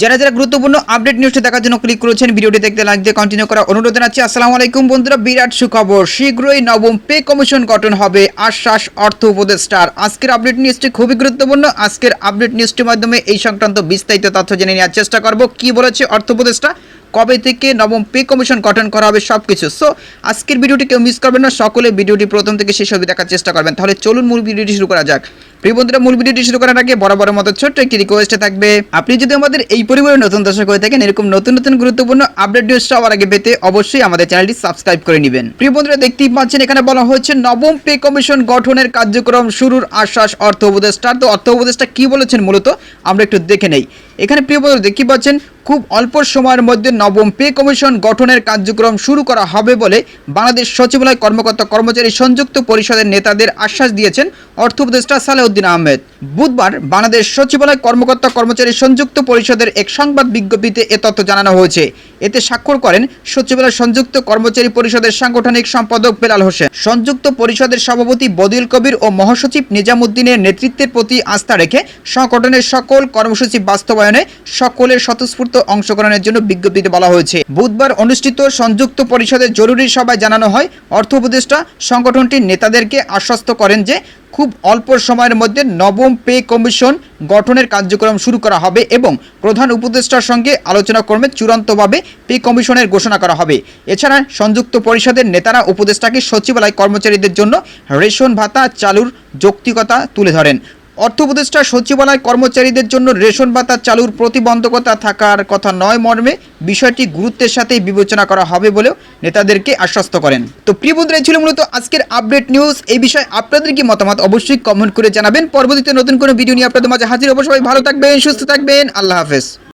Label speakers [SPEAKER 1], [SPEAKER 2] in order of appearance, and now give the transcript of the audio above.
[SPEAKER 1] যারা যারা গুরুত্বপূর্ণ আপডেট নিউজটি দেখার জন্য ক্লিক করেছেন, ভিডিওটি দেখতে লাইক দিয়ে কন্টিনিউ করা অনুরোধ জানাচ্ছি। আসসালামু আলাইকুম বন্ধুরা, বিরাট সুখবর। শীঘ্রই নবম পে কমিশন গঠন হবে, আশ্বাস অর্থ উপদেষ্টার। আজকের আপডেট নিউজটি খুবই গুরুত্বপূর্ণ। আজকের আপডেট নিউজটির মাধ্যমে এই সংক্রান্ত বিস্তারিত তথ্য জেনে নেওয়ার চেষ্টা করব। কি বলেছে অর্থ উপদেষ্টা? কবে থেকে নবম পে কমিশন গঠন করা হবে সব কিছু সো আজকের ভিডিওটি কেউ মিস করবেন না, সকলে ভিডিওটি প্রথম থেকে শেষ অবধি দেখার চেষ্টা করবেন। তাহলে চলুন মূল ভিডিওটি শুরু করা যাক। প্রিয় বন্ধুরা, মূল ভিডিওটি শুরু করার আগে বড় বড় মতো ছোট্ট একটি রিকোয়েস্টে থাকবে। আপনি যদি আমাদের এই পরিবারের নতুন দর্শক হয়ে থাকেন, এরকম নতুন নতুন গুরুত্বপূর্ণ আপডেট নিউজ সবার আগে পেতে অবশ্যই আমাদের চ্যানেলটি সাবস্ক্রাইব করে নেবেন। প্রিয় বন্ধুরা, দেখতেই পাচ্ছেন, এখানে বলা হয়েছে নবম পে কমিশন গঠনের কার্যক্রম শুরুর আশ্বাস অর্থ উপদেষ্টার তো অর্থ উপদেষ্টা কি বলেছেন মূলত, আমরা একটু দেখে নেই। এখানে প্রিয় দেখতে পাচ্ছেন, খুব অল্প সময়ের মধ্যে নবম পে কমিশন গঠনের কার্যক্রম শুরু করা হবে বলে বাংলাদেশ সচিবালয় কর্মকর্তা কর্মচারী সংযুক্ত পরিষদের নেতাদের আশ্বাস দিয়েছেন অর্থ উপদেষ্টা সালেউদ্দিন আহমেদ। বুধবার বাংলাদেশ সচিবালয় কর্মকর্তা কর্মচারী সংযুক্ত পরিষদের এক সংবাদ বিজ্ঞপ্তিতে এ তথ্য জানানো হয়েছে। এতে স্বাক্ষর করেন সচিবালয় সংযুক্ত কর্মচারী পরিষদের সাংগঠনিক সম্পাদক বেলাল হোসেন। সংযুক্ত পরিষদের সভাপতি বদিল কবির ও মহাসচিব নিজামুদ্দিনের নেতৃত্বের প্রতি আস্থা রেখে সংগঠনের সকল কর্মসূচি বাস্তবায়নে সকলের স্বতঃস্ফূর্ত অংশগ্রহণের জন্য বিজ্ঞপ্তিতে বলা হয়েছে। বুধবার অনুষ্ঠিত সংযুক্ত পরিষদের জরুরি সভায় জানানো হয়, অর্থ উপদেষ্টা সংগঠনটির নেতাদেরকে আশ্বস্ত করেন যে, খুব অল্প সময়ের মধ্যে নবম পে কমিশন গঠনের কার্যক্রম শুরু করা হবে এবং প্রধান উপদেষ্টার সঙ্গে আলোচনা ক্রমে চূড়ান্তভাবে পে কমিশনের ঘোষণা করা হবে। এছাড়া সংযুক্ত পরিষদের নেতারা উপদেষ্টাকে সচিবালয় কর্মচারীদের জন্য রেশন ভাতা চালুর যৌক্তিকতা তুলে ধরেন। অর্থ উপদেষ্টা সচিবালয় কর্মচারীদের জন্য রেশন ভাতা চালুর প্রতিবন্ধকতা থাকার কথা নয় মর্মে বিষয়টি গুরুত্বের সাথে বিবেচনা করা হবে বলেও নেতাদেরকে আশ্বস্ত করেন। তো প্রিয় বন্ধুরা ছিল মূলত আজকের আপডেট নিউজ। এই বিষয়ে আপনাদের কি মতামত অবশ্যই কমেন্ট করে জানাবেন। পরবর্তীতে নতুন কোনো ভিডিও নিয়ে আপনাদের মাঝে হাজির অবশ্যই ভালো থাকবেন, সুস্থ থাকবেন। আল্লাহ হাফেজ।